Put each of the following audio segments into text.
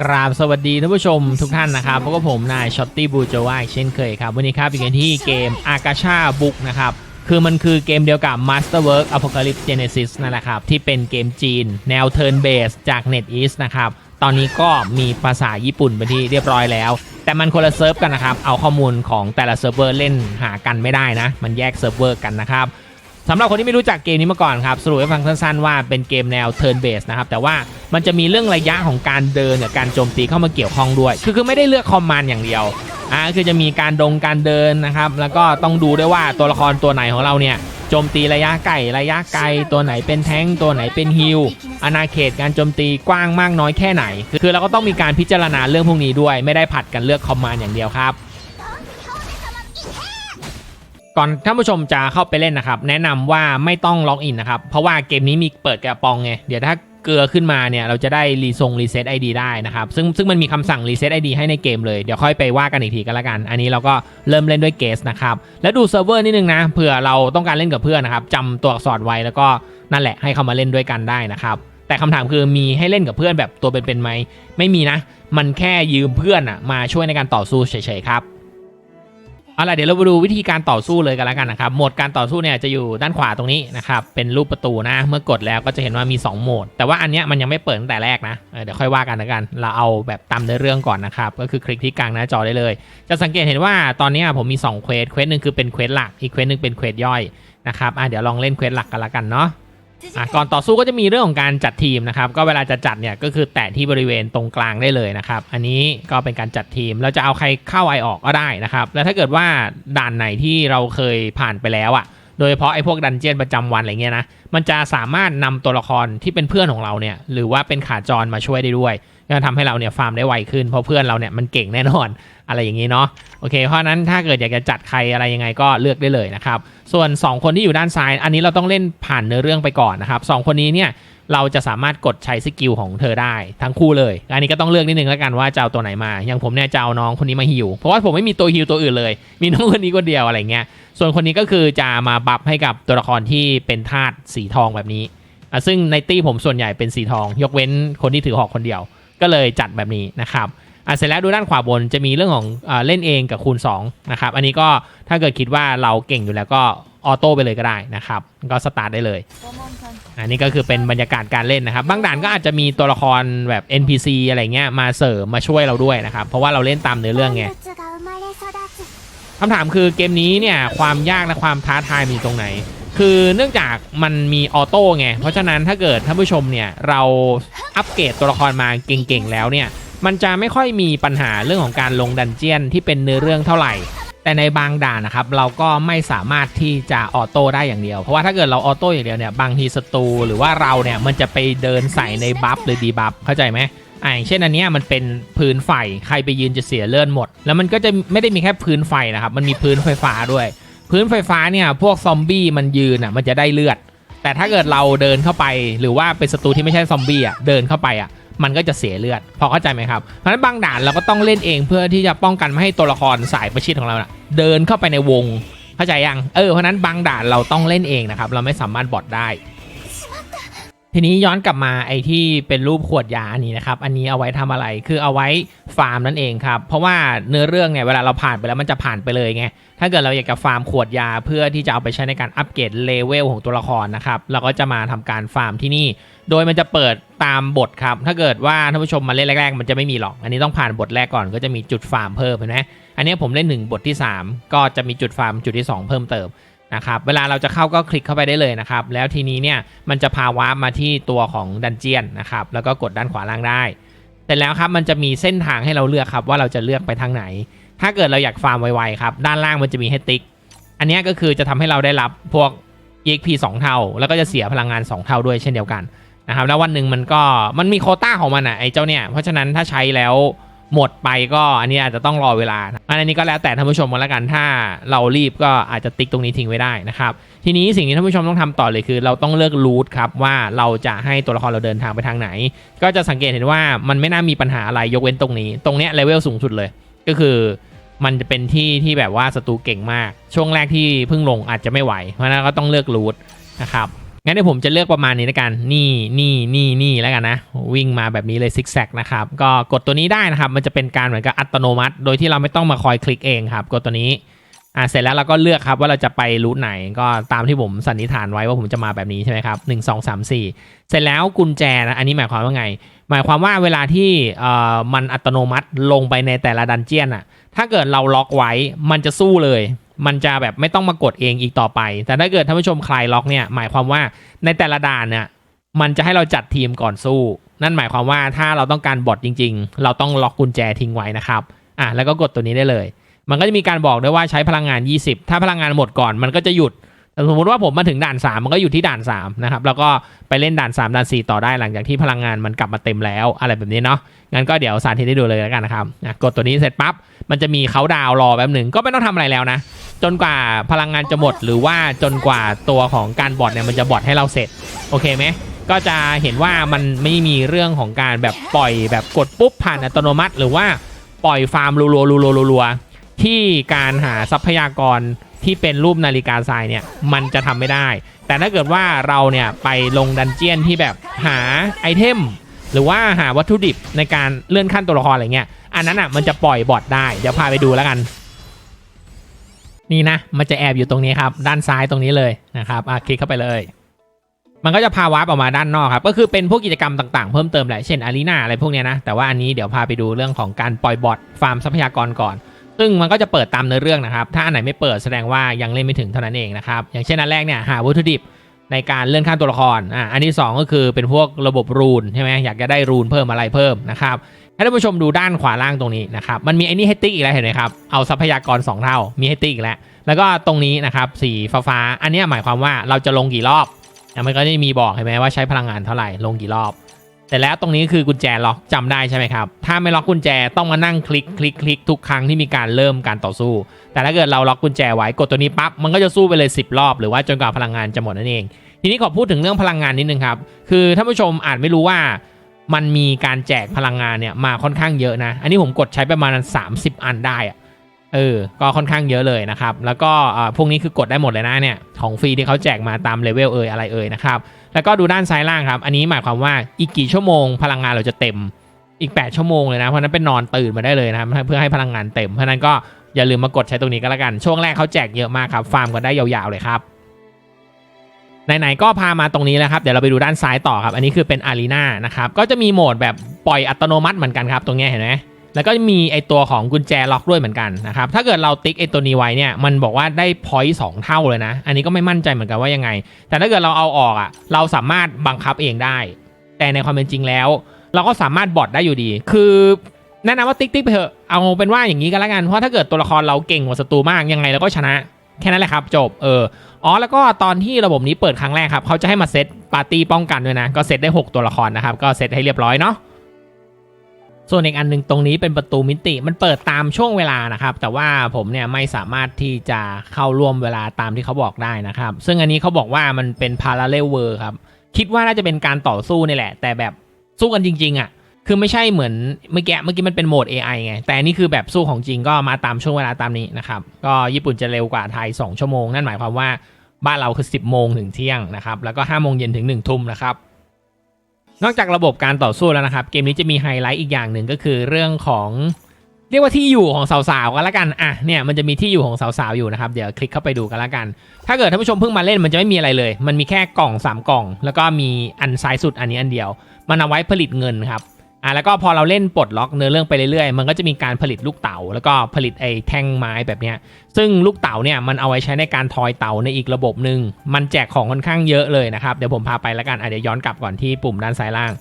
กราบสวัสดีท่านผู้ชมทุกท่านนะครับพบกับผมนายช็อตตี้บูโจวาเช่นเคยครับ วันนี้ครับอยู่กันที่เกมอากาชาบุกนะครับคือมันคือเกมเดียวกับ Masterwork Apocalypse Genesis นั่นแหละครับที่เป็นเกมจีน แนว Turn Based จาก NetEase นะครับตอนนี้ก็มีภาษาญี่ปุ่นเป็นที่เรียบร้อยแล้ว แต่มันคนละเซิร์ฟกันนะครับเอาข้อมูลของแต่ละเซิร์ฟเวอร์เล่นหากันไม่ได้นะ มันแยกเซิร์ฟเวอร์กันนะครับ สำหรับคนที่ไม่รู้จักเกมนี้มาก่อนครับสรุปให้ฟังสั้นๆว่าเป็นเกมแนว turn based นะครับแต่ว่ามันจะมีเรื่องระยะของการเดินกับการโจมตีเข้ามาเกี่ยวข้องด้วย คือคือไม่ได้เลือกคอมมานด์อย่างเดียวอ่าคือจะมีการดงการเดินนะครับแล้วก็ต้องดูด้วยว่าตัวละครตัวไหนของเราเนี่ยโจมตีระยะไกลระยะไกลตัวไหนเป็นแท้งตัวไหนเป็นฮิลอาณาเขตการโจมตีกว้างมากน้อยแค่ไหน คือคือเราก็ต้องมีการพิจารณาเรื่องพวกนี้ด้วย ไม่ได้ผัดกันเลือกคอมมานด์อย่างเดียวครับ ก่อนท่านผู้ชมจะเข้าไปเล่นนะครับ แนะนำว่าไม่ต้องล็อกอินนะครับ เพราะว่าเกมนี้มีเปิดกระปองไง เดี๋ยวถ้าเกลือขึ้นมาเนี่ย เราจะได้รีทรงรีเซ็ตไอดีได้นะครับ ซึ่งซึ่งมันมีคำสั่งรีเซ็ตไอดีให้ในเกมเลย เดี๋ยวค่อยไปว่ากันอีกทีกันละกัน อันนี้เราก็เริ่มเล่นด้วยเกสนะครับ แล้วดูเซิร์ฟเวอร์นิดนึงนะ เผื่อเราต้องการเล่นกับเพื่อนนะครับจำตัวอักษรไว้แล้วก็นั่นแหละให้เขามาเล่นด้วยกันได้นะครับ แต่คำถามคือมีให้เล่นกับเพื่อนแบบตัวเป็นๆไหมไม่มีนะ มันแค่ยืมเพื่อนอะมาช่วยในการต่อสู้เฉยๆครับ เอาล่ะเดี๋ยวเราไปดูวิธีการต่อสู้เลยกันแล้วกันนะครับโหมดการต่อสู้เนี่ยจะอยู่ด้านขวาตรงนี้นะครับเป็นรูปประตูนะ เมื่อกดแล้วก็จะเห็นว่ามี 2โหมด แต่ว่าอันเนี้ยมันยังไม่เปิดตั้งแต่แรกนะเเดี๋ยวค่อยว่ากันแล้วกัน เราเอาแบบตามเนื้อเรื่องก่อนนะครับก็คือคลิกที่กลางหน้าจอได้เลย จะสังเกตเห็นว่าตอนนี้ผมมี2เควสเควสหนึ่งคือเป็นเควสหลักอีกเควสหนึ่งเป็นเควสย่อยนะครับอะเดี๋ยวลองเล่นเควสหลักกันละกันเนาะ อะก่อนต่อสู้ก็จะมีเรื่องของการจัดทีมนะครับ ก็เวลาจะจัดเนี่ยก็คือแตะที่บริเวณตรงกลางได้เลยนะครับ อันนี้ก็เป็นการจัดทีมเราจะเอาใครเข้าไอออกก็ได้นะครับ แล้วถ้าเกิดว่าด่านไหนที่เราเคยผ่านไปแล้วอะ่ะ โดยเฉพาะไอ้พวกดันเจียนประจำวันอะไรเงี้ยนะ มันจะสามารถนำตัวละครที่เป็นเพื่อนของเราเนี่ย หรือว่าเป็นขาจรมาช่วยได้ด้วย ก็ทำให้เราเนี่ยฟาร์มได้ไวขึ้นเพราะเพื่อนเราเนี่ยมันเก่งแน่นอนอะไรอย่างนี้เนาะโอเค เพราะนั้นถ้าเกิดอยากจะจัดใครอะไรยังไงก็เลือกได้เลยนะครับ ส่วน 2 คนที่อยู่ด้านซ้าย อันนี้เราต้องเล่นผ่านเนื้อเรื่องไปก่อนนะครับสองคนนี้เนี่ยเราจะสามารถกดใช้สกิลของเธอได้ทั้งคู่เลย อันนี้ก็ต้องเลือกนิดนึงแล้วกันว่าจะเอาตัวไหนมา อย่างผมเนี่ยจะเอาน้องคนนี้มาฮิว เพราะว่าผมไม่มีตัวฮิวตัวอื่นเลย มีน้องคนนี้คนเดียวอะไรเงี้ย ส่วนคนนี้ก็คือจะมาบัฟให้กับตัวละครที่เป็นธาตุสีทองแบบนี้ ซึ่งในตี้ผมส่วนใหญ่เป็นสีทอง ยกเว้นคนที่ถือหอกคนเดียว ก็เลยจัดแบบนี้นะครับอะเสร็จแล้วดูด้านขวาบนจะมีเรื่องของอเล่นเองกับคูณ2นะครับอันนี้ก็ถ้าเกิดคิดว่าเราเก่งอยู่แล้วก็ออโต้ไปเลยก็ได้นะครับก็สตาร์ทได้เลย อันนี้ก็คือเป็นบรรยากาศการเล่นนะครับ บางด่านก็อาจจะมีตัวละครแบบ NPC อะไรเงี้ยมาเสริมมาช่วยเราด้วยนะครับ เพราะว่าเราเล่นตามเนื้อเรื่องไงคำถามคือเกมนี้เนี่ยความยากและความท้าทายมีตรงไหน คือเนื่องจากมันมีออโต้ไง เพราะฉะนั้นถ้าเกิดท่านผู้ชมเนี่ยเราอัปเกรดตัวละครมาเก่งๆแล้วเนี่ย มันจะไม่ค่อยมีปัญหาเรื่องของการลงดันเจียนที่เป็นเนื้อเรื่องเท่าไหร่ แต่ในบางด่านนะครับเราก็ไม่สามารถที่จะออโต้ได้อย่างเดียว เพราะว่าถ้าเกิดเราออโต้อย่างเดียวเนี่ยบางทีศัตรูหรือว่าเราเนี่ยมันจะไปเดินใส่ในบัฟหรือดีบัฟเข้าใจไหมอ่าอย่างเช่นอันนี้มันเป็นพื้นไฟใครไปยืนจะเสียเลื่อนหมด แล้วมันก็จะไม่ได้มีแค่พื้นไฟนะครับมันมีพื้นไฟฟ้าด้วย พื้นไฟฟ้าเนี่ยพวกซอมบี้มันยืนอะมันจะได้เลือด แต่ถ้าเกิดเราเดินเข้าไป หรือว่าเป็นศัตรูที่ไม่ใช่ซอมบี้อะเดินเข้าไปอะมันก็จะเสียเลือด พอเข้าใจไหมครับเพราะฉะนั้นบางด่านเราก็ต้องเล่นเองเพื่อที่จะป้องกันไม่ให้ตัวละครสายประชิดของเราน่ะเดินเข้าไปในวงเข้าใจยังเออเพราะฉะนั้นบางด่านเราต้องเล่นเองนะครับเราไม่สามารถบอทได้ ทีนี้ย้อนกลับมาไอ้ที่เป็นรูปขวดยาอันนี้นะครับ อันนี้เอาไว้ทำอะไรคือเอาไว้ฟาร์มนั่นเองครับ เพราะว่าเนื้อเรื่องเนี่ยเวลาเราผ่านไปแล้วมันจะผ่านไปเลยไงถ้าเกิดเราอยากจะฟาร์มขวดยาเพื่อที่จะเอาไปใช้ในการอัปเกรดเลเวลของตัวละครนะครับเราก็จะมาทำการฟาร์มที่นี่ โดยมันจะเปิดตามบทครับ ถ้าเกิดว่าท่านผู้ชมมาเล่นแรกๆ มันจะไม่มีหรอก อันนี้ต้องผ่านบทแรกก่อนก็จะมีจุดฟาร์มเพิ่มเห็นไหมอันนี้ผมเล่นหนึ่งบทที่ 3 ก็จะมีจุดฟาร์มจุดที่ 2 เพิ่มเติม นะครับเวลาเราจะเข้าก็คลิกเข้าไปได้เลยนะครับ แล้วทีนี้เนี่ยมันจะพาวาร์ปมาที่ตัวของดันเจียนนะครับแล้วก็กดด้านขวาล่างได้เสร็จแล้วครับมันจะมีเส้นทางให้เราเลือกครับว่าเราจะเลือกไปทางไหน ถ้าเกิดเราอยากฟาร์มไวๆครับด้านล่างมันจะมีให้ติ๊ก อันนี้ก็คือจะทำให้เราได้รับพวก EXP 2 เท่า แล้วก็จะเสียพลังงาน 2 เท่าด้วยเช่นเดียวกันนะครับแล้ววันหนึ่งมันก็มันมีโคต้าของมันอะไอ้เจ้าเนี่ยเพราะฉะนั้นถ้าใช้แล้ว หมดไปก็อันนี้อาจจะต้องรอเวลาอันนี้ก็แล้วแต่ท่านผู้ชมกันแล้วกันถ้าเรารีบก็อาจจะติ๊กตรงนี้ทิ้งไว้ได้นะครับทีนี้สิ่งที่ท่านผู้ชมต้องทำต่อเลยคือ เราต้องเลือกรูทครับว่าเราจะให้ตัวละครเราเดินทางไปทางไหน ก็จะสังเกตเห็นว่ามันไม่น่ามีปัญหาอะไรยกเว้นตรงนี้ ตรงเนี้ยเลเวลสูงสุดเลย ก็คือมันจะเป็นที่ที่แบบว่าศัตรูเก่งมาก ช่วงแรกที่เพิ่งลงอาจจะไม่ไหว เพราะฉะนั้นก็ต้องเลือกรูทนะครับ งั้นเดี๋ยวผมจะเลือกประมาณนี้แล้วกัน นี่นี่นี่นี่แล้วกันนะ วิ่งมาแบบนี้เลยซิกแซกนะครับ ก็กดตัวนี้ได้นะครับ มันจะเป็นการเหมือนกับอัตโนมัติ โดยที่เราไม่ต้องมาคอยคลิกเองครับ กดตัวนี้ อ่าเสร็จแล้วเราก็เลือกครับว่าเราจะไปรูทไหน ก็ตามที่ผมสันนิษฐานไว้ว่าผมจะมาแบบนี้ใช่ไหมครับหนึ่งสองสามสี่เสร็จแล้วกุญแจนะ อันนี้หมายความว่าไง หมายความว่าเวลาที่เอ่อมันอัตโนมัติลงไปในแต่ละดันเจียนอะถ้าเกิดเราล็อกไว้ มันจะสู้เลย มันจะแบบไม่ต้องมากดเองอีกต่อไป แต่ถ้าเกิดท่านผู้ชมคลายล็อกเนี่ยหมายความว่าในแต่ละด่านเนี่ยมันจะให้เราจัดทีมก่อนสู้ นั่นหมายความว่าถ้าเราต้องการบอทจริง ๆ เราต้องล็อกกุญแจทิ้งไว้นะครับอะแล้วก็กดตัวนี้ได้เลย มันก็จะมีการบอกด้วยว่าใช้พลังงาน 20 ถ้าพลังงานหมดก่อนมันก็จะหยุด สมมติว่าผมมาถึงด่าน 3 มันก็อยู่ที่ด่าน3นะครับแล้วก็ไปเล่นด่าน 3 ด่าน 4 ต่อได้หลังจากที่พลังงานมันกลับมาเต็มแล้วอะไรแบบนี้เนาะงั้นก็เดี๋ยวสาธิตให้ดูเลยแล้วกันนะครับอะกดตัวนี้เสร็จปั๊บมันจะมีเขาดาวรอแป๊บหนึ่งก็ไม่ต้องทำอะไรแล้วนะ จนกว่าพลังงานจะหมดหรือว่าจนกว่าตัวของการบอทเนี่ยมันจะบอทให้เราเสร็จโอเคไหมก็จะเห็นว่ามันไม่มีเรื่องของการแบบปล่อยแบบกดปุ๊บผ่านอัตโนมัติ หรือว่าปล่อยฟาร์มรัวๆรัวๆรัวๆที่การหาทรัพยากร ที่เป็นรูปนาฬิกาทรายเนี่ยมันจะทำไม่ได้ แต่ถ้าเกิดว่าเราเนี่ยไปลงดันเจียนที่แบบหาไอเทมหรือว่าหาวัตถุดิบในการเลื่อนขั้นตัวละครอะไรเงี้ย อันนั้นอะมันจะปล่อยบอทได้ เดี๋ยวพาไปดูแล้วกัน นี่นะ มันจะแอบอยู่ตรงนี้ครับ ด้านซ้ายตรงนี้เลยนะครับอะคลิกเข้าไปเลย มันก็จะพาวาร์ปออกมาด้านนอกครับ ก็คือเป็นพวกกิจกรรมต่างๆ เพิ่มเติมแหละ เช่นอารีนาอะไรพวกเนี้ยนะ แต่ว่าอันนี้เดี๋ยวพาไปดูเรื่องของการปล่อยบอทฟาร์มทรัพยากรก่อน ซึ่งมันก็จะเปิดตามเนื้อเรื่องนะครับ ถ้าอันไหนไม่เปิดแสดงว่ายังเล่นไม่ถึงเท่านั้นเองนะครับ อย่างเช่นอันแรกเนี่ยหาวัตถุดิบในการเลื่อนขั้นตัวละคร อ่า อันที่สองก็คือเป็นพวกระบบรูนใช่ไหมอยากจะได้รูนเพิ่มอะไรเพิ่มนะครับ ให้ท่านผู้ชมดูด้านขวาล่างตรงนี้นะครับ มันมีไอ้นี่ให้ติ๊กอีกแล้วเห็นไหมครับ เอาทรัพยากร 2 เท่า มีให้ติ๊กอีกแล้ว แล้วก็ตรงนี้นะครับสีฟ้าอันนี้หมายความว่าเราจะลงกี่รอบอ่มันก็จะมีบอกเห็นไหมว่าใช้พลังงานเท่าไหร่ ลงกี่รอบ แต่แล้วตรงนี้คือกุญแจล็อกจำได้ใช่ไหมครับ ถ้าไม่ล็อกกุญแจต้องมานั่งคลิกคลิกคลิกทุกครั้งที่มีการเริ่มการต่อสู้ แต่ถ้าเกิดเราล็อกกุญแจไว้กดตัวนี้ปั๊บมันก็จะสู้ไปเลย 10 รอบ หรือว่าจนกว่าพลังงานจะหมดนั่นเอง ทีนี้ขอพูดถึงเรื่องพลังงานนิดนึงครับ คือท่านผู้ชมอาจไม่รู้ว่ามันมีการแจกพลังงานเนี่ยมาค่อนข้างเยอะนะ อันนี้ผมกดใช้ประมาณ 30 อันได้อะ เออ ก็ค่อนข้างเยอะเลยนะครับ แล้วก็พวกนี้คือกดได้หมดเลยนะเนี่ย ของฟรีที่เขาแจกมาตามเลเวลเอ่ยอะไรเอ่ยนะครับ แล้วก็ดูด้านซ้ายล่างครับ อันนี้หมายความว่าอีกกี่ชั่วโมงพลังงานเราจะเต็ม อีก 8 ชั่วโมงเลยนะ เพราะนั้นเป็นนอนตื่นมาได้เลยนะเพื่อให้พลังงานเต็ม เพราะนั้นก็อย่าลืมมากดใช้ตรงนี้ก็แล้วกัน ช่วงแรกเขาแจกเยอะมากครับ ฟาร์มกันได้ยาวๆเลยครับ ไหนๆก็พามาตรงนี้แล้วครับ เดี๋ยวเราไปดูด้านซ้ายต่อครับ อันนี้คือเป็นอารีนานะครับ ก็จะมีโหมดแบบปล่อยอัตโนมัติเหมือนกันครับ ตรงนี้เห็นไหม แล้วก็มีไอตัวของกุญแจล็อกด้วยเหมือนกันนะครับ ถ้าเกิดเราติ๊กไอตัวนี้ไว้เนี่ยมันบอกว่าได้พอยต์สองเท่าเลยนะ อันนี้ก็ไม่มั่นใจเหมือนกันว่ายังไง แต่ถ้าเกิดเราเอาออกอะเราสามารถบังคับเองได้ แต่ในความเป็นจริงแล้ว เราก็สามารถบอทได้อยู่ดี คือแนะนำว่าติ๊กติ๊กไปเถอะเอาเป็นว่าอย่างนี้กันแล้วกันเพราะถ้าเกิดตัวละครเราเก่งกว่าศัตรูมากยังไงเราก็ชนะแค่นั้นแหละครับจบเอออ๋อแล้วก็ตอนที่ระบบนี้เปิดครั้งแรกครับเขาจะให้มาเซตปาร์ตี้ป้องกันด้วยนะก็เซตได้ 6 ตัวละครนะครับก็เซตให้เรียบร้อยเนาะ ส่วนอีกอันหนึงตรงนี้เป็นประตูมิติมันเปิดตามช่วงเวลานะครับ แต่ว่าผมเนี่ยไม่สามารถที่จะเข้าร่วมเวลาตามที่เขาบอกได้นะครับ ซึ่งอันนี้เขาบอกว่ามันเป็น parallel world ครับ คิดว่าน่าจะเป็นการต่อสู้นี่แหละ แต่แบบสู้กันจริง ๆอะคือไม่ใช่เหมือนเมื่อกี้เมื่อกี้มันเป็นโหมด AI ไง แต่นนี่คือแบบสู้ของจริงก็มาตามช่วงเวลาตามนี้นะครับ ก็ญี่ปุ่นจะเร็วกว่าไทย 2 ชั่วโมง นั่นหมายความว่าบ้านเราคือ 10 โมงถึงเที่ยงนะครับ แล้วก็ 5 โมงเย็นถึง 1 ทุ่มนะครับ นอกจากระบบการต่อสู้แล้วนะครับ เกมนี้จะมีไฮไลท์อีกอย่างหนึ่งก็คือเรื่องของ เรียกว่าที่อยู่ของสาวๆกันละกันอะเนี่ยมันจะมีที่อยู่ของสาวๆอยู่นะครับเดี๋ยวคลิกเข้าไปดูกันละกัน ถ้าเกิดท่านผู้ชมเพิ่งมาเล่นมันจะไม่มีอะไรเลย มันมีแค่กล่อง 3 กล่อง แล้วก็มีอันซ้ายสุดอันนี้อันเดียว มันเอาไว้ผลิตเงินครับ อะแล้วก็พอเราเล่นปลดล็อกเนื้อเรื่องไปเรื่อยๆ มันก็จะมีการผลิตลูกเต๋าแล้วก็ผลิตไอ้แท่งไม้แบบเนี้ย ซึ่งลูกเต๋าเนี่ยมันเอาไว้ใช้ในการทอยเต๋าในอีกระบบหนึ่งมันแจกของค่อนข้างเยอะเลยนะครับ เดี๋ยวผมพาไปแล้วกันอะเดี๋ยวย้อนกลับก่อนที่ปุ่มด้านซ้ายล่าง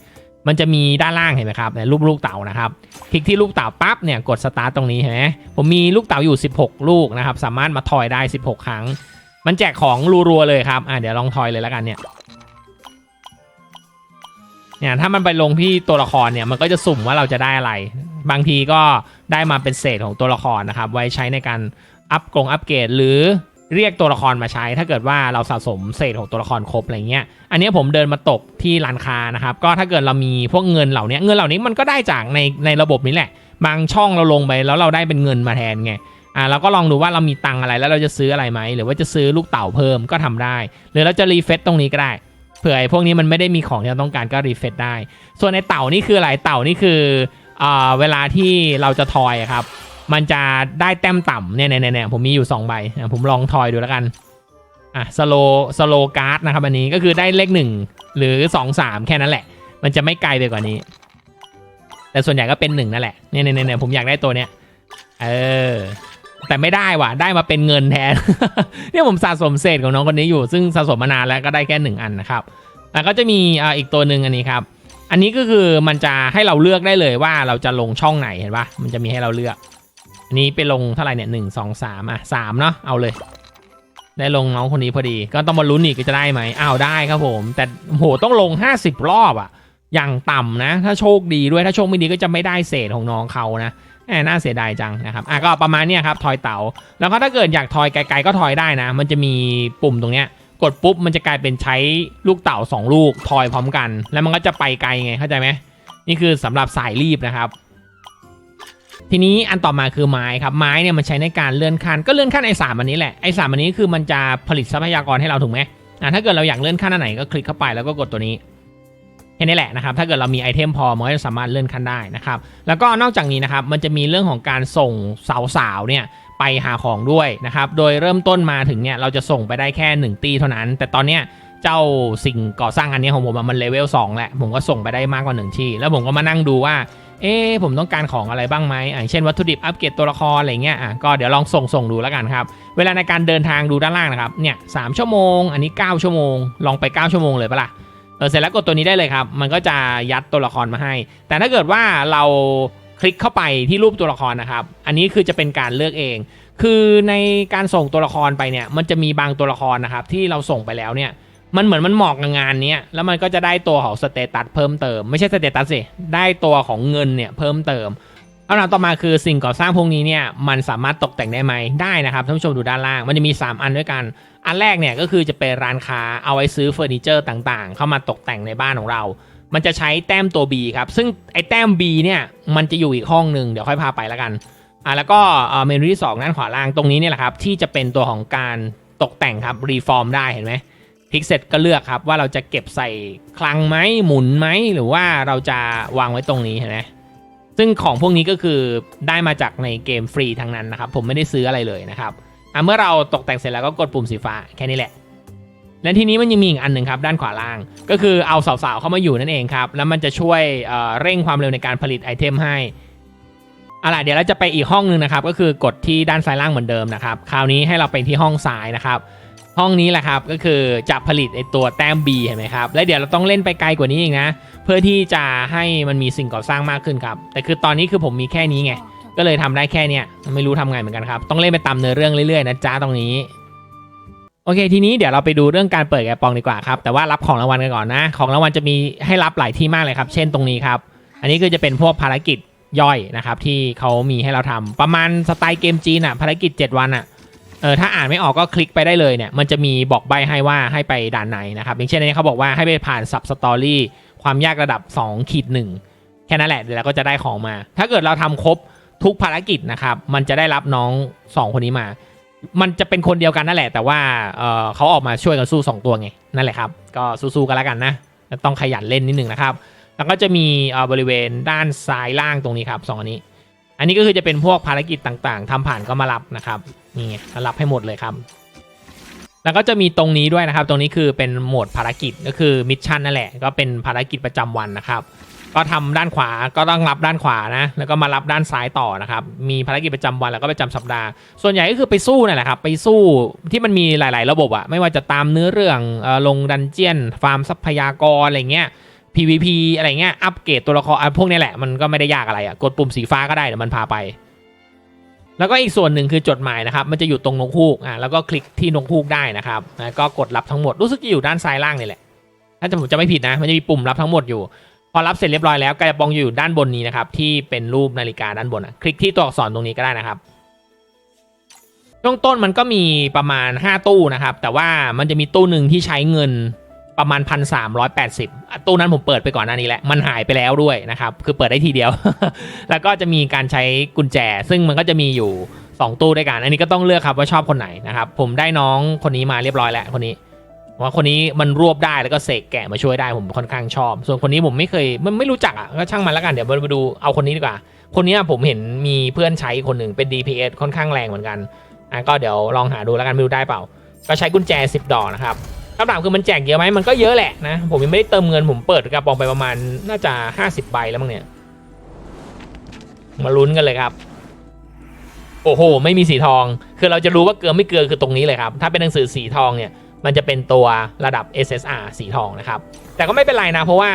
มันจะมีด้านล่างเห็นไหมครับเนี่ยรูปลูกเต๋านะครับคลิกที่ลูกเต๋าปั๊บเนี่ยกดสตาร์ตตรงนี้เห็นไหมผมมีลูกเต๋าอยู่ 16 ลูกนะครับสามารถมาทอยได้ 16 ครั้ง มันแจกของรัวๆเลยครับอะเดี๋ยวลองทอยเลยแล้วกันเนี่ย เนี่ยถ้ามันไปลงที่ตัวละครเนี่ยมันก็จะสุ่มว่าเราจะได้อะไร บางทีก็ได้มาเป็นเศษของตัวละครนะครับ ไว้ใช้ในการอัพกงอัปเกรดหรือเรียกตัวละครมาใช้ ถ้าเกิดว่าเราสะสมเศษของตัวละครครบอะไรเงี้ยอันนี้ผมเดินมาตกที่ร้านค้านะครับ ก็ถ้าเกิดเรามีพวกเงินเหล่านี้เงินเหล่านี้มันก็ได้จากในในระบบนี้แหละ บางช่องเราลงไปแล้วเราได้เป็นเงินมาแทนไงอ่าเราก็ลองดูว่าเรามีตังอะไรแล้วเราจะซื้ออะไรไหมหรือว่าจะซื้อลูกเต่าเพิ่มก็ทำได้ หรือเราจะรีเฟซตรงนี้ก็ได้ เผื่อไอ้พวกนี้มันไม่ได้มีของที่เราต้องการก็รีเฟซได้ ส่วนไอ้เต่านี่คืออะไรเต่านี่คืออเวลาที่เราจะทอยครับ มันจะได้แต้มต่ำเนี่ยเนี่ยเนี่ยผมมีอยู่2ใบอะผมลองทอยดูแล้วกันอะสโลสโลการ์ดนะครับอันนี้ก็คือได้เลขหนึ่งหรือ 2 3 แค่นั้นแหละ มันจะไม่ไกลไปกว่านี้ แต่ส่วนใหญ่ก็เป็นหนึ่งนั่นแหละเนี่ยเนี่ยเนี่ยผมอยากได้ตัวเนี้ยเออ แต่ไม่ได้ว่ะ ได้มาเป็นเงินแทน เนี่ยผมสะสมเศษของน้องคนนี้อยู่ ซึ่งสะสมมานานแล้วก็ได้แค่หนึ่งอันนะครับแล้วก็จะมีอ,อีกตัวหนึ่งอันนี้ครับ อันนี้ก็คือมันจะให้เราเลือกได้เลยว่าเราจะลงช่องไหนเห็นปะมันจะมีให้เราเลือก อันนี้ไปลงเท่าไหร่เนี่ยหนึ่งสองสามอะสามเนาะ เอาเลย ได้ลงน้องคนนี้พอดี ก็ต้องมาลุ้นอีกก็จะได้ไหมอ้าวได้ครับผม แต่โหต้องลง 50 รอบอะ อย่างต่ำนะ ถ้าโชคดีด้วย ถ้าโชคไม่ดีก็จะไม่ได้เศษของน้องเขานะ แหมน่าเสียดายจังนะครับอะก็ประมาณนี้ครับทอยเต๋าแล้วก็ถ้าเกิดอยากทอยไกลๆก็ทอยได้นะ มันจะมีปุ่มตรงเนี้ยกดปุ๊บมันจะกลายเป็นใช้ลูกเต่า 2 ลูกทอยพร้อมกัน แล้วมันก็จะไปไกลไงเข้าใจไหมนี่คือสำหรับสายรีบนะครับ ทีนี้อันต่อมาคือไม้ครับไม้เนี่ยมันใช้ในการเลื่อนขั้นก็เลื่อนขั้นไอ้สามอันนี้แหละไอ้สามอันนี้คือมันจะผลิตทรัพยากรให้เราถูกไหมอะถ้าเกิดเราอยากเลื่อนขั้นอันไหนก็คลิกเข้าไปแล้วก็กดตัวนี้ แค่นี้แหละนะครับถ้าเกิดเรามีไอเทมพอมันก็จะสามารถเลื่อนขั้นได้นะครับแล้วก็นอกจากนี้นะครับมันจะมีเรื่องของการส่งสาวๆเนี่ยไปหาของด้วยนะครับโดยเริ่มต้นมาถึงเนี่ยเราจะส่งไปได้แค่ 1 ตีเท่านั้น แต่ตอนเนี้ยเจ้าสิ่งก่อสร้างอันนี้ของผมมันเลเวล2แหละผมก็ส่งไปได้มากกว่า1ที่ แล้วผมก็มานั่งดูว่าเอ๊ผมต้องการของอะไรบ้างไหมอะเช่นวัตถุดิบอัปเกรดตัวละครอะไรเงี้ยอะก็เดี๋ยวลองส่งส่งดูแล้วกันครับ เวลาในการเดินทางดูด้านล่างนะครับเนี่ยสชั่วโมง อันนี้ 9 ชั่วโมง ลองไป 9 ชั่วโมงเลยปะล่ะ เออเสร็จแล้วกดตัวนี้ได้เลยครับ มันก็จะยัดตัวละครมาให้ แต่ถ้าเกิดว่าเราคลิกเข้าไปที่รูปตัวละครนะครับ อันนี้คือจะเป็นการเลือกเอง คือในการส่งตัวละครไปเนี่ย มันจะมีบางตัวละครนะครับ ที่เราส่งไปแล้วเนี่ย มันเหมือนมันเหมาะกับงานนี้แล้วมันก็จะได้ตัวของสเตตัสเพิ่มเติม ไม่ใช่สเตตัสสิ ได้ตัวของเงินเนี่ยเพิ่มเติม เอาหน่าต่อมาคือสิ่งก่อสร้างพวกนี้เนี่ยมันสามารถตกแต่งได้ไหมได้นะครับท่านผู้ชมดูด้านล่างมันจะมี 3 อันด้วยกัน อันแรกเนี่ยก็คือจะเป็นร้านค้าเอาไว้ซื้อเฟอร์นิเจอร์ต่างๆ เข้ามาตกแต่งในบ้านของเรา มันจะใช้แต้มตัว B ครับซึ่งไอ้แต้ม B เนี่ยมันจะอยู่อีกห้องหนึ่งเดี๋ยวค่อยพาไปแล้วกันอะแล้วก็เอ่อเมนูที่ 2 ด้านขวาล่างตรงนี้เนี่ยแหละครับที่จะเป็นตัวของการตกแต่งครับรีฟอร์มได้เห็นไหมคลิกเสร็จก็เลือกครับว่าเราจะเก็บใส่คลังไหมหมุนไหมหรือว่าเราจะวางไว้ตรงนี้เห็นไหม ซึ่งของพวกนี้ก็คือได้มาจากในเกมฟรีทั้งนั้นนะครับ ผมไม่ได้ซื้ออะไรเลยนะครับอะเมื่อเราตกแต่งเสร็จแล้วก็กดปุ่มสีฟ้าแค่นี้แหละ และทีนี้มันยังมีอีกอันหนึ่งครับด้านขวาล่าง ก็คือเอาสาวๆเข้ามาอยู่นั่นเองครับ แล้วมันจะช่วยเเร่งความเร็วในการผลิตไอเทมให้เอาล่ะเดี๋ยวเราจะไปอีกห้องหนึ่งนะครับ ก็คือกดที่ด้านซ้ายล่างเหมือนเดิมนะครับ คราวนี้ให้เราไปที่ห้องซ้ายนะครับ ห้องนี้แหละครับก็คือจะผลิตไอตัวแต้ม B เห็นไหมครับ และเดี๋ยวเราต้องเล่นไปไกลกว่านี้อีกนะ เพื่อที่จะให้มันมีสิ่งก่อสร้างมากขึ้นครับ แต่คือตอนนี้คือผมมีแค่นี้ไง ก็เลยทำได้แค่เนี้ยไม่รู้ทำไงเหมือนกันครับ ต้องเล่นไปตามเนื้อเรื่องเรื่อยๆนะจ๊ะตรงนี้โอเคทีนี้เดี๋ยวเราไปดูเรื่องการเปิดแกปองดีกว่าครับแต่ว่ารับของรางวัลกันก่อนนะ ของรางวัลจะมีให้รับหลายที่มากเลยครับ เช่นตรงนี้ครับ อันนี้ก็จะเป็นพวกภารกิจย่อยนะครับที่เขามีให้เราทำประมาณสไตล์เกมจีนอะภารกิจ 7 วันอะ เออถ้าอ่านไม่ออกก็คลิกไปได้เลยเนี่ยมันจะมีบอกใบให้ว่าให้ไปด่านไหนนะครับอย่างเช่นอันนี้เขาบอกว่าให้ไปผ่านสับสตอรี่ความยากระดับ2ขีดหนึ่งแค่นั้นแหละเดี๋ยวเราก็จะได้ของมา ถ้าเกิดเราทำครบทุกภารกิจนะครับ มันจะได้รับน้อง 2 คนนี้มา มันจะเป็นคนเดียวกันนั่นแหละ แต่ว่าเออเขาออกมาช่วยกันสู้ 2 ตัวไง นั่นแหละครับ ก็สู้ๆกันแล้วกันนะ ต้องขยันเล่นนิดนึงนะครับ แล้วก็จะมีเออบริเวณด้านซ้ายล่างตรงนี้ครับสองอันนี้ อันนี้ก็คือจะเป็นพวกภารกิจต่างๆทำผ่านก็มารับนะครับ นี่รับให้หมดเลยครับ แล้วก็จะมีตรงนี้ด้วยนะครับ ตรงนี้คือเป็นโหมดภารกิจก็คือมิชชั่นนั่นแหละ ก็เป็นภารกิจประจำวันนะครับ ก็ทำด้านขวาก็ต้องรับด้านขวานะ แล้วก็มารับด้านซ้ายต่อนะครับ มีภารกิจประจำวันแล้วก็ประจำสัปดาห์ ส่วนใหญ่ก็คือไปสู้นั่นแหละครับ ไปสู้ที่มันมีหลาย ๆ ระบบอะไม่ว่าจะตามเนื้อเรื่องลงดันเจียน ฟาร์มทรัพยากรอะไรเงี้ย PVP อะไรเงี้ย อัปเกรดตัวละครพวกนี้แหละ มันก็ไม่ได้ยากอะไรอะกดปุ่มสีฟ้าก็ได้เดี๋ยวมันพาไป แล้วก็อีกส่วนหนึ่งคือจดหมายนะครับ มันจะอยู่ตรงนกฮูกอะแล้วก็คลิกที่นกฮูกได้นะครับแล้วก็กดรับทั้งหมดรู้สึกจะอยู่ด้านซ้ายล่างนี่แหละถ้าจะผมจะไม่ผิดนะ มันจะมีปุ่มรับทั้งหมดอยู่ พอรับเสร็จเรียบร้อยแล้วกระปองอยู่ด้านบนนี้นะครับ ที่เป็นรูปนาฬิกาด้านบนอะคลิกที่ตัวอักษรตรงนี้ก็ได้นะครับช่วงต้นมันก็มีประมาณ 5 ตู้นะครับ แต่ว่ามันจะมีตู้หนึ่งที่ใช้เงิน ประมาณพันสามร้อยแปดสิบตู้นั้นผมเปิดไปก่อนหน้านี้แหละมันหายไปแล้วด้วยนะครับ คือเปิดได้ทีเดียว แล้วก็จะมีการใช้กุญแจ ซึ่งมันก็จะมีอยู่ 2 ตู้ด้วยกัน อันนี้ก็ต้องเลือกครับว่าชอบคนไหนนะครับ ผมได้น้องคนนี้มาเรียบร้อยแล้วคนนี้ว่าคนนี้มันรวบได้แล้วก็เสกแกะมาช่วยได้ผมค่อนข้างชอบ ส่วนคนนี้ผมไม่เคยมันไม่รู้จักอะก็ช่างมันแล้วกันเดี๋ยวมาดูเอาคนนี้ดีกว่า คนนี้ผมเห็นมีเพื่อนใช้คนหนึ่งเป็น DPS ค่อนข้างแรงเหมือนกันอะก็เดี๋ยวลองหาดูแล้วกันไม่รู้ได้เปล่า ก็ใช้กุญแจ 10 ดอกนะครับ คำถามคือมันแจกเยอะไหมมันก็เยอะแหละนะ ผมยังไม่ได้เติมเงินผมเปิดกระป๋องไปประมาณน่าจะ 50 ใบแล้วมั้งเนี่ย มาลุ้นกันเลยครับ โอ้โห ไม่มีสีทอง คือเราจะรู้ว่าเกลือไม่เกลือคือตรงนี้เลยครับ ถ้าเป็นหนังสือสีทองเนี่ย มันจะเป็นตัวระดับ SSR สีทองนะครับ แต่ก็ไม่เป็นไรนะ เพราะว่า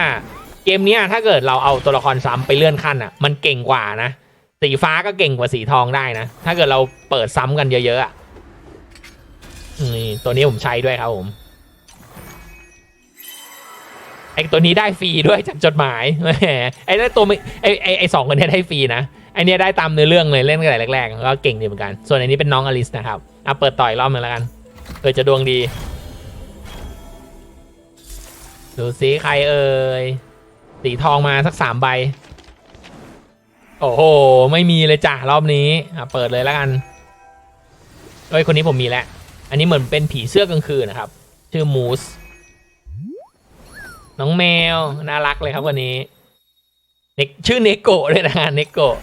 เกมนี้ถ้าเกิดเราเอาตัวละครซ้ำไปเลื่อนขั้นอะ มันเก่งกว่านะ สีฟ้าก็เก่งกว่าสีทองได้นะ ถ้าเกิดเราเปิดซ้ำกันเยอะๆอะนี่ตัวนี้ผมใช้ด้วยครับผม ไอตัวนี้ได้ฟรีด้วยจากจดหมายแหมไอ้นั่นตัวไม่ไอไอไอสองคนนี้ได้ฟรีนะไอเนี้ยได้ตามเนื้อเรื่องเลยเล่นกันแต่แรกๆก็เก่งดีเหมือนกัน ส่วนอันนี้เป็นน้องอลิสนะครับอะเปิดต่อยรอบนึงแล้วกันเออจะดวงดี ดูสิใครเอ่ยสีทองมาสักสามใบ โอ้โห ไม่มีเลยจ้ะรอบนี้อะเปิดเลยแล้วกันเอ้ยคนนี้ผมมีแล้ว อันนี้เหมือนเป็นผีเสื้อกลางคืนนะครับ ชื่อมูส น้องแมวน่ารักเลยครับวันนี้เนกชื่อเนโกะด้วยนะเนโกะ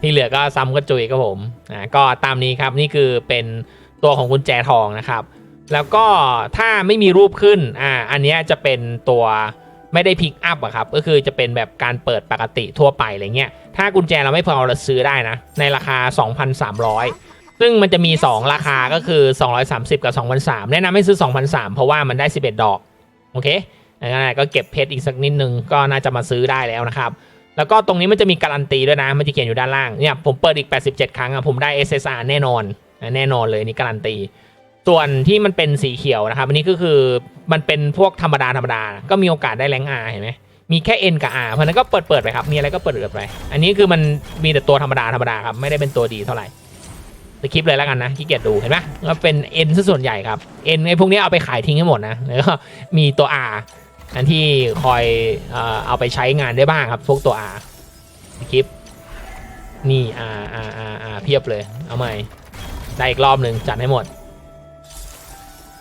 ที่เหลือก็ซ้ำก็จุยครับผมอ่าก็ตามนี้ครับนี่คือเป็นตัวของกุญแจทองนะครับ แล้วก็ถ้าไม่มีรูปขึ้นอ่าอันนี้จะเป็นตัวไม่ได้พิกอัพอะครับก็คือจะเป็นแบบการเปิดปกติทั่วไปอะไรเงี้ยถ้ากุญแจเราไม่พอเราซื้อได้นะ ในราคา 2,300 ซึ่งมันจะมี 2 ราคาก็คือ 230 กับ2,300แนะนำให้ซื้อ2,300เพราะว่ามันได้ 11 ดอก โอเค ก็เก็บเพชรอีกสักนิดนึงก็น่าจะมาซื้อได้แล้วนะครับ แล้วก็ตรงนี้มันจะมีการันตีด้วยนะ มันจะเขียนอยู่ด้านล่างเนี่ยผมเปิดอีก 87 ครั้งอะผมได้ SSR แน่นอนแน่นอนเลยนี่การันตี ส่วนที่มันเป็นสีเขียวนะครับอันนี้ก็คือมันเป็นพวกธรรมดาธรรมดาก็มีโอกาสได้แรงอาเห็นไหมมีแค่ N กับ R เพราะนั้นก็เปิดเปิดไปครับ มีอะไรก็เปิดเปิดไป อันนี้คือมันมีแต่ตัวธรรมดาธรรมดาครับ ไม่ได้เป็นตัวดีเท่าไหร่สคลิปเลยแล้วกันนะขี้เกียจดูเห็นไหมก็เป็น N ซะส่วนใหญ่ครับ N ไอ้พวกนี้เอาไปขายทิ้งให้หมดนะ แล้วก็มีตัว R อันที่คอยเอาไปใช้งานได้บ้างครับพวกตัว R สคลิปนี่ R R R R เพียบเลย เอาใหม่ ได้อีกรอบหนึ่งจัดให้หมด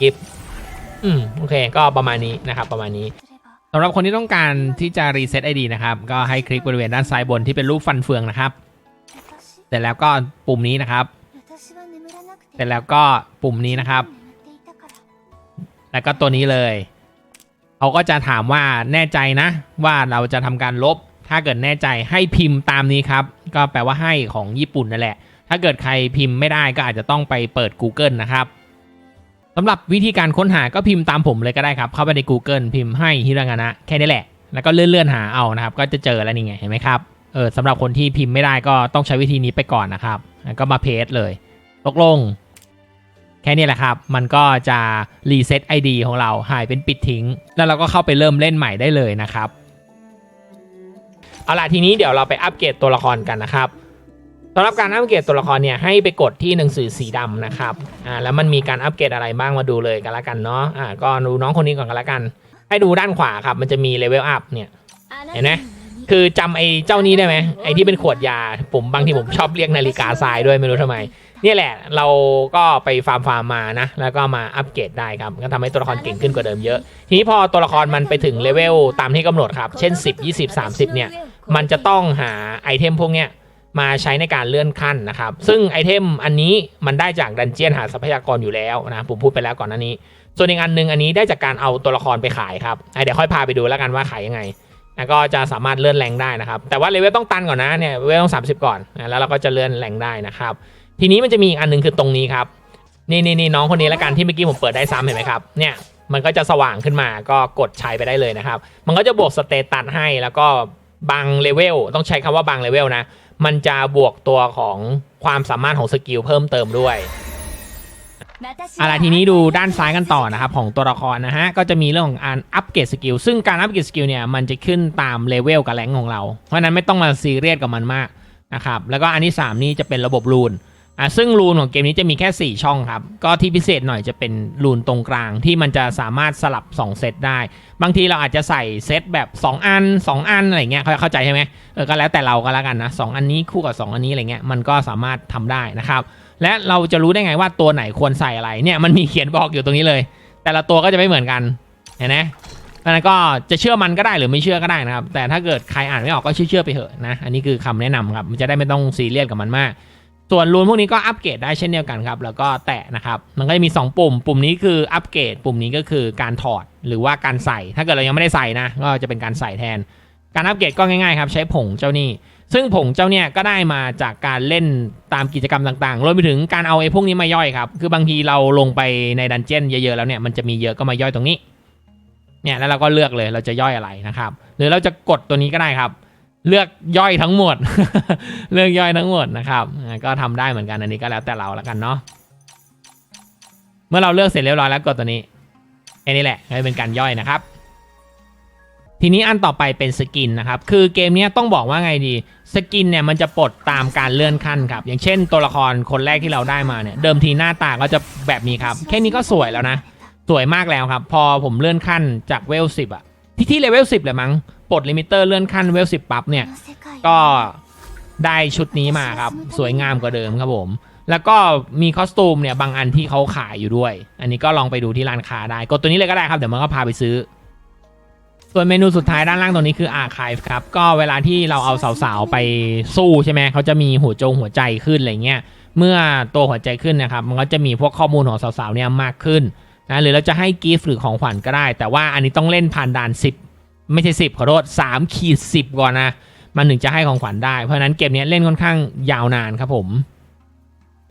กิฟอืมโอเค ก็ประมาณนี้นะครับ ประมาณนี้สำหรับคนที่ต้องการที่จะรีเซ็ตไอดีนะครับ ก็ให้คลิกบริเวณด้านซ้ายบนที่เป็นรูปฟันเฟืองนะครับ เสร็จแล้วก็ปุ่มนี้นะครับ เสร็จแล้วก็ปุ่มนี้นะครับ แล้วก็ตัวนี้เลย เขาก็จะถามว่าแน่ใจนะ ว่าเราจะทำการลบ ถ้าเกิดแน่ใจให้พิมพ์ตามนี้ครับ ก็แปลว่าให้ของญี่ปุ่นนั่นแหละ ถ้าเกิดใครพิมพ์ไม่ได้ก็อาจจะต้องไปเปิด Google นะครับสำหรับวิธีการค้นหาก็พิมพ์ตามผมเลยก็ได้ครับ เข้าไปใน Google พิมพ์ให้ฮิรางานะแค่นี้แหละ แล้วก็เลื่อนๆหาเอานะครับ ก็จะเจอแล้วนี่ไงเห็นไหมครับเออสำหรับคนที่พิมพ์ไม่ได้ก็ต้องใช้วิธีนี้ไปก่อนนะครับ ก็มาเพจเลย ตกลง แค่นี้แหละครับ มันก็จะรีเซ็ต ID ของเราหายเป็นปิดทิ้ง แล้วเราก็เข้าไปเริ่มเล่นใหม่ได้เลยนะครับ เอาล่ะทีนี้เดี๋ยวเราไปอัปเกรดตัวละครกันนะครับสำหรับการอัปเกรดตัวละครเนี่ยให้ไปกดที่หนังสือสีดำนะครับ อ่าแล้วมันมีการอัปเกรดอะไรบ้างมาดูเลยกันละกันเนาะ อ่าก็ดูน้องคนนี้ก่อนกันละกัน ให้ดูด้านขวาครับ มันจะมีเลเวลอัพเนี่ย เห็นไหมคือจำไอ้เจ้านี้ได้ไหมไอ้ที่เป็นขวดยา ผมบางทีผมชอบเรียกนาฬิกาทรายด้วยไม่รู้ทำไม นี่แหละเราก็ไปฟาร์มฟาร์มมานะ แล้วก็มาอัปเกรดได้ครับ ก็ทำให้ตัวละครเก่งขึ้นกว่าเดิมเยอะ ทีนี้พอตัวละครมันไปถึงเลเวลตามที่กำหนดครับ เช่น 10 20 30 เนี่ย มันจะต้องหาไอเทมพวกเนี้ยมาใช้ในการเลื่อนขั้นนะครับ ซึ่งไอเทมอันนี้มันได้จากดันเจียนหาทรัพยากรอยู่แล้วนะผมพูดไปแล้วก่อนหน้านี้ ส่วนอีกอันหนึงอันนี้ได้จากการเอาตัวละครไปขายครับเดี๋ยวค่อยพาไปดูแล้วกันว่าขายยังไงแล้วก็จะสามารถเลื่อนแรงได้นะครับ แต่ว่าเลเวลต้องตันก่อนนะเนี่ยเลเวลต้อง 30 ก่อน แล้วเราก็จะเลื่อนแรงได้นะครับ ทีนี้มันจะมีอีกอันหนึงคือตรงนี้ครับนี่นี่นี่น้องคนนี้แล้วกันที่เมื่อกี้ผมเปิดได้ซ้ำเห็นไหมครับเนี่ยมันก็จะสว่างขึ้นมาก็กดใช้ไปได้เลยนะครับ มันก็จะบวกสเตตัสให้แล้วก็บางเลเวลต้องใช้คำว่าบางเลเวลนะ มันจะบวกตัวของความสามารถของสกิลเพิ่มเติมด้วยอะไรทีนี้ดูด้านซ้ายกันต่อนะครับของตัวละครนะฮะก็จะมีเรื่องของการอัปเกรดสกิลซึ่งการอัปเกรดสกิลเนี่ยมันจะขึ้นตามเลเวลกับแรงของเรา เพราะฉะนั้นไม่ต้องมาซีเรียสกับมันมากนะครับแล้วก็อันที่ 3 นี่จะเป็นระบบรูน อะซึ่งรูนของเกมนี้จะมีแค่ 4 ช่องครับ ก็ที่พิเศษหน่อยจะเป็นรูนตรงกลางที่มันจะสามารถสลับ 2 เซตได้ บางทีเราอาจจะใส่เซตแบบ 2 อัน 2 อันอะไรเงี้ยเข้าใจใช่ไหมเออก็แล้วแต่เราก็แล้วกันนะสองอันนี้คู่กับ 2 อันนี้อะไรเงี้ยมันก็สามารถทำได้นะครับ และเราจะรู้ได้ไงว่าตัวไหนควรใส่อะไรเนี่ยมันมีเขียนบอกอยู่ตรงนี้เลย แต่ละตัวก็จะไม่เหมือนกันเห็นไหมนั้นก็จะเชื่อมันก็ได้หรือไม่เชื่อก็ได้นะครับ แต่ถ้าเกิดใครอ่านไม่ออกก็เชื่อๆไปเถอะนะอันนี้คือคำแนะนำครับมันจะได้ไม่ต้องซีเรียสกับมันมาก ส่วนรูนพวกนี้ก็อัปเกรดได้เช่นเดียวกันครับ แล้วก็แตะนะครับ มันก็จะมี 2 ปุ่ม ปุ่มนี้คืออัปเกรด ปุ่มนี้ก็คือการถอดหรือว่าการใส่ ถ้าเกิดเรายังไม่ได้ใส่นะ ก็จะเป็นการใส่แทน การอัปเกรดก็ง่ายๆครับใช้ผงเจ้านี่ซึ่งผงเจ้าเนี่ยก็ได้มาจากการเล่นตามกิจกรรมต่างๆ รวมไปถึงการเอาไอ้พวกนี้มาย่อยครับ คือบางทีเราลงไปในดันเจี้ยนเยอะๆแล้วเนี่ย มันจะมีเยอะก็มาย่อยตรงนี้ เนี่ยแล้วเราก็เลือกเลยเราจะย่อยอะไรนะครับ หรือเราจะกดตัวนี้ก็ได้ครับ เลือกย่อยทั้งหมด เลือกย่อยทั้งหมดนะครับ ก็ทำได้เหมือนกันอันนี้ก็แล้วแต่เราแล้วกันเนาะ เมื่อเราเลือกเสร็จเรียบร้อยแล้วกดตัวนี้แค่นี้แหละให้เป็นการย่อยนะครับ ทีนี้อันต่อไปเป็นสกินนะครับ คือเกมนี้ต้องบอกว่าไงดี สกินเนี่ยมันจะปลดตามการเลื่อนขั้นครับ อย่างเช่น ตัวละครคนแรกที่เราได้มาเนี่ย เดิมทีหน้าตาก็จะแบบนี้ครับ แค่นี้ก็สวยแล้วนะ สวยมากแล้วครับ พอผมเลื่อนขั้นจากเวลสิบอะที่ที่เลเวลสิบเลยมั้ง ปลดลิมิเตอร์เลื่อนขั้นเวลสิบปั๊บเนี่ย ก็ได้ชุดนี้มาครับ สวยงามกว่าเดิมครับผม แล้วก็มีคอสตูมเนี่ยบางอันที่เขาขายอยู่ด้วย อันนี้ก็ลองไปดูที่ร้านค้าได้ กดตัวนี้เลยก็ได้ครับ เดี๋ยวมันก็พาไปซื้อ ส่วนเมนูสุดท้ายด้านล่างตรงนี้คือ Archive ครับ ก็เวลาที่เราเอาสาวๆไปสู้ใช่ไหมเขาจะมีหัวจงหัวใจขึ้นอะไรเงี้ย เมื่อตัวหัวใจขึ้นนะครับ มันก็จะมีพวกข้อมูลของสาวๆเนี่ยมากขึ้นนะหรือเราจะให้กิฟต์หรือของขวัญก็ได้ แต่ว่าอันนี้ต้องเล่นผ่านด่าน 10 ไม่ใช่10ขอโทษ3ขีด10ก่อนนะ มันถึงจะให้ของขวัญได้ เพราะนั้นเกมนี้เล่นค่อนข้างยาวนานครับผม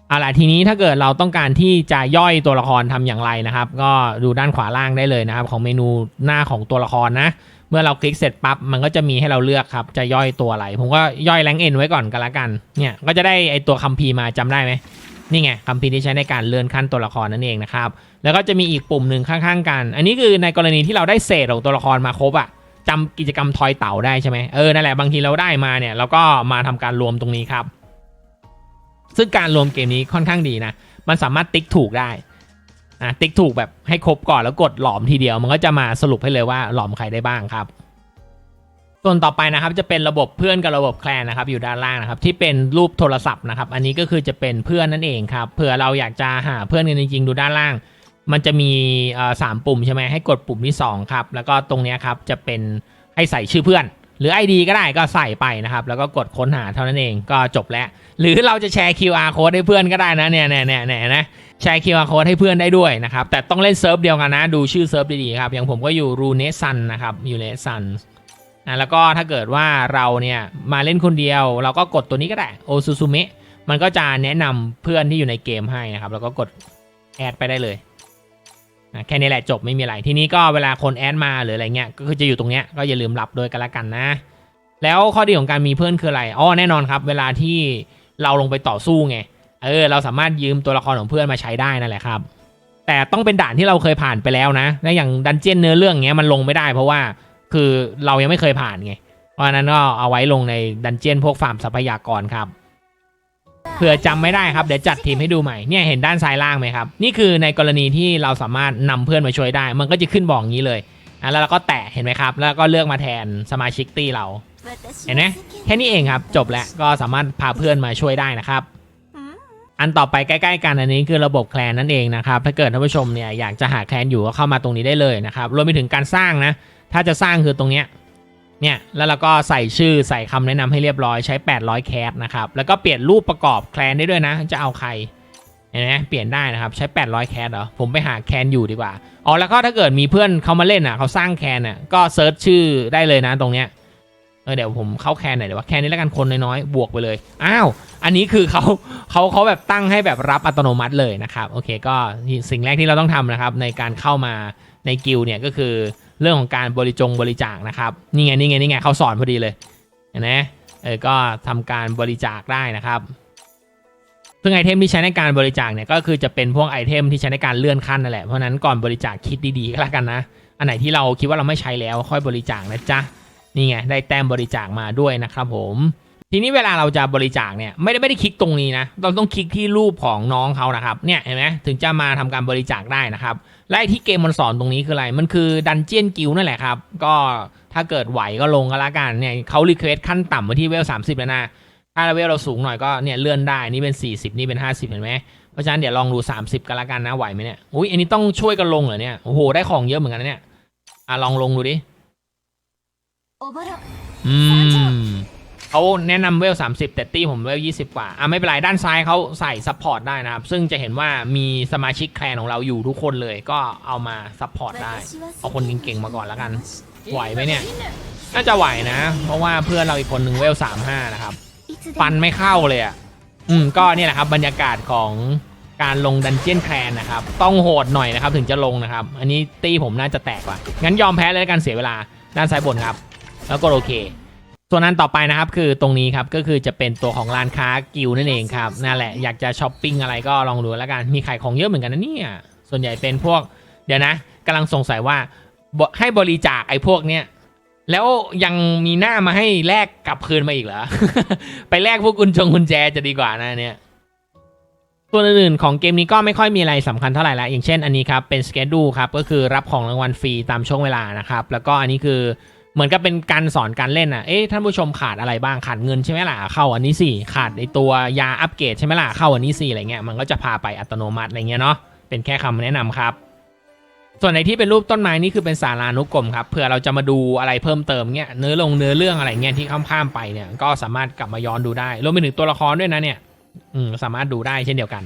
เอาล่ะทีนี้ถ้าเกิดเราต้องการที่จะย่อยตัวละครทำอย่างไรนะครับ ก็ดูด้านขวาล่างได้เลยนะครับ ของเมนูหน้าของตัวละครนะ เมื่อเราคลิกเสร็จปั๊บมันก็จะมีให้เราเลือกครับ จะย่อยตัวอะไร ผมก็ย่อยแรงเอ็นไว้ก่อนกันละกันเนี่ยก็จะได้ไอตัวคัมภีร์มาจำได้ไหมนี่ไงคัมภีร์ที่ใช้ในการเลื่อนขั้นตัวละครนั่นเองนะครับแล้วก็จะมีอีกปุ่มหนึ่งข้างๆกัน อันนี้คือในกรณีที่เราได้เศษของตัวละครมาครบอะ จำกิจกรรมทอยเต่าได้ใช่ไหมเออนั่นแหละบางทีเราได้มาเนี่ยเราก็มาทำการรวมตรงนี้ครับ ซึ่งการรวมเกมนี้ค่อนข้างดีนะ มันสามารถติ๊กถูกได้อะติ๊กถูกแบบให้ครบก่อนแล้วกดหลอมทีเดียว มันก็จะมาสรุปให้เลยว่าหลอมใครได้บ้างครับ ส่วนต่อไปนะครับจะเป็นระบบเพื่อนกับระบบแคลนนะครับ อยู่ด้านล่างนะครับ ที่เป็นรูปโทรศัพท์นะครับ อันนี้ก็คือจะเป็นเพื่อนนั่นเองครับเผื่อเราอยากจะหาเพื่อนกันจริงๆดูด้านล่าง มันจะมีสามปุ่มใช่ไหมให้กดปุ่มที่สองครับ แล้วก็ตรงนี้ครับจะเป็นให้ใส่ชื่อเพื่อน หรือ ID ก็ได้ก็ใส่ไปนะครับ แล้วก็กดค้นหาเท่านั้นเองก็จบแล้ว หรือเราจะแชร์ QR code ให้เพื่อนก็ได้นะเนี่ยเนี่ยเนี่ยเนี่ยนะแชร์ QR code ให้เพื่อนได้ด้วยนะครับ แต่ต้องเล่นเซิร์ฟเดียวกันนะ ดูชื่อเซิร์ฟดีๆครับ อย่างผมก็อยู่รูเนซันนะครับอยู่เนซันนะแล้วก็ถ้าเกิดว่าเราเนี่ยมาเล่นคนเดียว เราก็กดตัวนี้ก็ได้โอซูซูเมะมันก็จะแนะนำเพื่อนที่อยู่ในเกมให้นะครับ แล้วก็กดแอดไปได้เลย แค่นี้แหละจบไม่มีอะไรทีนี้ก็เวลาคนแอดมาหรืออะไรเงี้ยก็คือจะอยู่ตรงเนี้ยก็อย่าลืมรับโดยกันละกันนะ แล้วข้อดีของการมีเพื่อนคืออะไรอ๋อแน่นอนครับ เวลาที่เราลงไปต่อสู้ไงเออเราสามารถยืมตัวละครของเพื่อนมาใช้ได้นั่นแหละครับ แต่ต้องเป็นด่านที่เราเคยผ่านไปแล้วนะและอย่างดันเจี้ยนเนื้อเรื่องเงี้ยมันลงไม่ได้ เพราะว่าคือเรายังไม่เคยผ่านไงเพราะฉะนั้นก็เอาไว้ลงในดันเจี้ยนพวกฟาร์มทรัพยากรครับ เผื่อจำไม่ได้ครับเดี๋ยวจัดทีมให้ดูใหม่เนี่ยเห็นด้านซ้ายล่างไหมครับนี่คือในกรณีที่เราสามารถนำเพื่อนมาช่วยได้ มันก็จะขึ้นบอกองนี้เลยอะแล้วเราก็แตะเห็นไหมครับ แล้วก็เลือกมาแทนสมาชิกตี้เรา เห็นไหมแค่นี้เองครับ จบแล้วก็สามารถพาเพื่อนมาช่วยได้นะครับ อันต่อไปใกล้ๆกันอันนี้คือระบบแคลนนั่นเองนะครับถ้าเกิดท่านผู้ชมเนี่ยอยากจะหาแคลนอยู่ก็เข้ามาตรงนี้ได้เลยนะครับรวมไปถึงการสร้างนะถ้าจะสร้างคือตรงเนี้ย เนี่ยแล้วเราก็ใส่ชื่อใส่คำแนะนำให้เรียบร้อยใช้ 800 แคสนะครับแล้วก็เปลี่ยนรูปประกอบแคลนได้ด้วยนะ จะเอาใครเห็นไหมเปลี่ยนได้นะครับใช้ 800 แคสเหรอผมไปหาแคนอยู่ดีกว่าอ๋อแล้วก็ถ้าเกิดมีเพื่อนเขามาเล่นอะเขาสร้างแคนอะก็เซิร์ชชื่อได้เลยนะตรงเนี้ยเออเดี๋ยวผมเข้าแคนหน่อยเดี๋ยวว่าแคนนี้แล้วกันคนน้อยๆบวกไปเลยอ้าวอันนี้คือเขาเขาเขาแบบตั้งให้แบบรับอัตโนมัติเลยนะครับโอเคก็สิ่งแรกที่เราต้องทำนะครับในการเข้ามาในกิลเนี่ยก็คือ เรื่องของการบริจงบริจาคนะครับนี่ไงนี่ไงนี่ไงเขาสอนพอดีเลยเห็นไหมเออก็ทำการบริจาคได้นะครับซึ่งไอเทมที่ใช้ในการบริจาคเนี่ยก็คือจะเป็นพวกไอเทมที่ใช้ในการเลื่อนขั้นนั่นแหละเพราะฉะนั้นก่อนบริจาคคิดดีๆก็แล้วกันนะอันไหนที่เราคิดว่าเราไม่ใช้แล้วค่อยบริจาคนะจ๊ะนี่ไงได้แต้มบริจาคมาด้วยนะครับผม ทีนี้เวลาเราจะบริจาคเนี่ยไม่ได้ไม่ได้คลิกตรงนี้นะเราต้องคลิกที่รูปของน้องเขานะครับเนี่ยเห็นไหมถึงจะมาทำการบริจาคได้นะครับไละที่เกมมันสอนตรงนี้คืออะไร มันคือดันเจียนกิลนั่นแหละครับ ก็ถ้าเกิดไหวก็ลงก็แล้วกันเนี่ยเขารีเควสขั้นต่ำไว้ที่เวล 30 แล้วนะ ถ้าเวลเราสูงหน่อยก็เนี่ยเลื่อนได้ นี่เป็น 40 นี่เป็น 50 เห็นไหมเพราะฉะนั้นเดี๋ยวลองดู 30 กันล้วกันนะไหวไหมเนี่ยอุ้ยอันนี้ต้องช่วยกันลงเหรอเนี่ยโอ้โหได้ของเยอะเหมือนกันนะเนี่ยอะลองลงดูดิอืม เขาแนะนำเวล 30 แต่ตี้ผมเวล 20 กว่า อะไม่เป็นไร ด้านซ้ายเขาใส่ซัพพอร์ตได้นะครับ ซึ่งจะเห็นว่ามีสมาชิกแคลนของเราอยู่ทุกคนเลย ก็เอามาซัพพอร์ตได้ เอาคนเก่งๆมาก่อนแล้วกัน ไหวไหมเนี่ย น่าจะไหวนะ เพราะว่าเพื่อนเราอีกคนหนึ่งเวล 35 นะครับ ฟันไม่เข้าเลยอะ อืม ก็เนี่ยแหละครับบรรยากาศของการลงดันเจียนแคลนนะครับ ต้องโหดหน่อยนะครับถึงจะลงนะครับ อันนี้ตี้ผมน่าจะแตกว่ะ งั้นยอมแพ้เลยการเสียเวลา ด้านซ้ายบนครับ แล้วก็โอเค ส่วนนั้นต่อไปนะครับคือตรงนี้ครับก็คือจะเป็นตัวของร้านค้ากิวนั่นเองครับนั่นแหละอยากจะช้อปปิ้งอะไรก็ลองดูแล้วกันมีขายของเยอะเหมือนกันนะเนี่ยส่วนใหญ่เป็นพวกเดี๋ยวนะกำลังสงสัยว่าให้บริจาคไอ้พวกเนี้ยแล้วยังมีหน้ามาให้แลกกลับคืนมาอีกเหรอ ไปแลกพวกกุญจงกุญแจจะดีกว่านะเนี่ยส่วนอื่นๆของเกมนี้ก็ไม่ค่อยมีอะไรสำคัญเท่าไหร่ละอย่างเช่นอันนี้ครับเป็นสเกดูครับก็คือรับของรางวัลฟรีตามช่วงเวลานะครับแล้วก็อันนี้คือ เหมือนกับเป็นการสอนการเล่นอะ เอ๊ะท่านผู้ชมขาดอะไรบ้างขาดเงินใช่ไหมล่ะเข้าอันนี้สิขาดไอตัวยาอัปเกรดใช่ไหมล่ะเข้าอันนี้สิอะไรเงี้ยมันก็จะพาไปอัตโนมัติอะไรเงี้ยเนาะเป็นแค่คำแนะนำครับ ส่วนในที่เป็นรูปต้นไม้นี่คือเป็นสารานุกรมครับเผื่อเราจะมาดูอะไรเพิ่มเติมเงี้ยเนื้อลงเนื้อเรื่องอะไรเงี้ยที่ข้ามๆไปเนี่ยก็สามารถกลับมาย้อนดูได้รวมไปถึงตัวละครด้วยนะเนี่ยอืมสามารถดูได้เช่นเดียวกัน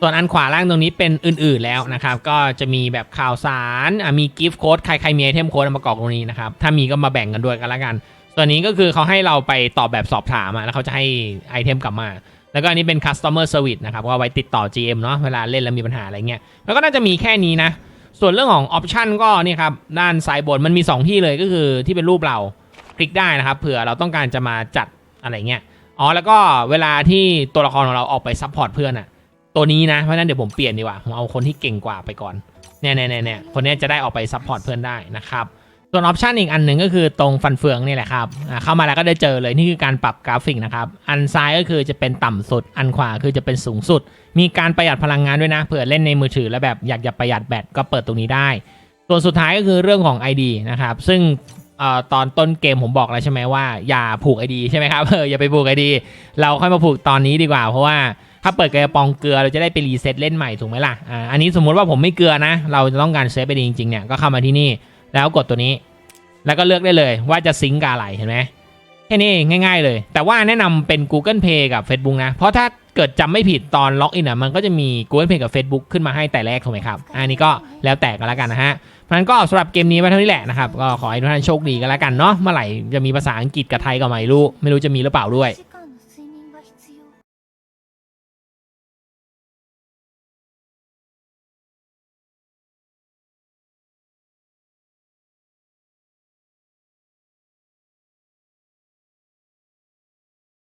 ส่วนอันขวาล่างตรงนี้เป็นอื่นๆแล้วนะครับ ก็จะมีแบบข่าวสารมีกิฟต์โค้ดใครใครมีไอเทมโค้ดมากรอกตรงนี้นะครับ ถ้ามีก็มาแบ่งกันด้วยกันละกันส่วนนี้ก็คือเขาให้เราไปตอบแบบสอบถามอะแล้วเขาจะให้ไอเทมกลับมา แล้วก็อันนี้เป็น customer service นะครับก็เอาไว้ติดต่อ GM เนาะเวลาเล่นแล้วมีปัญหาอะไรเงี้ยแล้วก็น่าจะมีแค่นี้นะ ส่วนเรื่องของออปชันก็นี่ครับด้านซ้ายบนมันมี 2 ที่เลยก็คือที่เป็นรูปเราคลิกได้นะครับเผื่อเราต้องการจะมาจัดอะไรเงี้ยอ๋อแล้วก็เวลาที่ตัวละครของเราออกไปซัพพอร์ตเพื่อนอะ ตัวนี้นะ เพราะนั้นเดี๋ยวผมเปลี่ยนดีกว่า ผมเอาคนที่เก่งกว่าไปก่อนเนี่ยเนี่ยเนี่ยคนนี้จะได้ออกไปซัพพอร์ตเพื่อนได้นะครับส่วนออปชันอีกอันหนึ่งก็คือตรงฟันเฟืองนี่แหละครับอ่าเข้ามาแล้วก็ได้เจอเลยนี่คือการปรับกราฟิกนะครับ อันซ้ายก็คือจะเป็นต่ำสุด อันขวาคือจะเป็นสูงสุด มีการประหยัดพลังงานด้วยนะเผื่อเล่นในมือถือแล้วแบบอยากจะประหยัดแบตก็เปิดตรงนี้ได้ ส่วนสุดท้ายก็คือเรื่องของ ID นะครับซึ่งเอ่อตอนต้นเกมผมบอกแล้วใช่ไหมว่าอย่าผูก ID ใช่ไหมครับเอออย่าไปผูก ID เราค่อยมาผูกตอนนี้ดีกว่า เพราะว่า ถ้าเปิดกระปองเกลือเราจะได้ไปรีเซ็ตเล่นใหม่ถูกไหมล่ะอ่าอันนี้สมมุติว่าผมไม่เกลือนะ เราจะต้องการเซฟไปดีจริงๆเนี่ยก็เข้ามาที่นี่แล้วกดตัวนี้ แล้วก็เลือกได้เลยว่าจะซิงก์กับอะไรเห็นไหมแค่นี้เองง่าย ๆ เลย แต่ว่าแนะนำเป็น Google Pay กับ Facebook นะ เพราะถ้าเกิดจำไม่ผิดตอนล็อกอินอะมันก็จะมี Google Pay กับ Facebook ขึ้นมาให้แต่แรกถูกไหมครับ อันนี้ก็แล้วแต่กันแล้วกันนะฮะเพราะฉะนั้นก็สำหรับเกมนี้ไว้เท่านี้แหละนะครับ ก็ขอให้ทุกท่านโชคดีกันแล้วกันเนาะเมื่อไหร่จะมีภาษาอังกฤษกับไทยก็ไม่รู้ ไม่รู้จะมีหรือเปล่าด้วย時間